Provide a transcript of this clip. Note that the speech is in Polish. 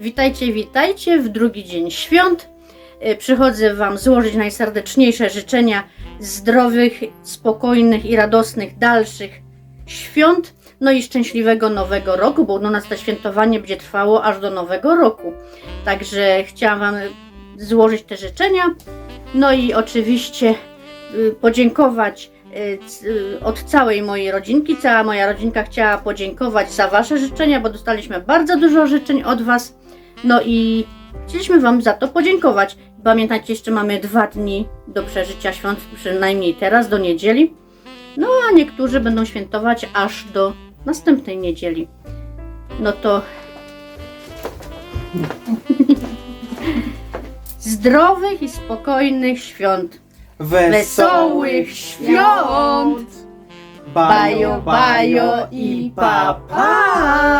Witajcie, witajcie w drugi dzień świąt. Y, Przychodzę Wam złożyć najserdeczniejsze życzenia zdrowych, spokojnych i radosnych dalszych świąt. No i szczęśliwego nowego roku, bo u nas to świętowanie będzie trwało aż do nowego roku. Także chciałam Wam złożyć te życzenia. No i oczywiście y, podziękować od całej mojej rodzinki. Cała moja rodzinka chciała podziękować za Wasze życzenia, bo dostaliśmy bardzo dużo życzeń od Was. No i chcieliśmy Wam za to podziękować. Pamiętajcie, jeszcze mamy dwa dni do przeżycia świąt, przynajmniej teraz, do niedzieli. No a niektórzy będą świętować aż do następnej niedzieli. No to zdrowych i spokojnych świąt. Wesołych świąt! Bajo, bajo i pa, pa!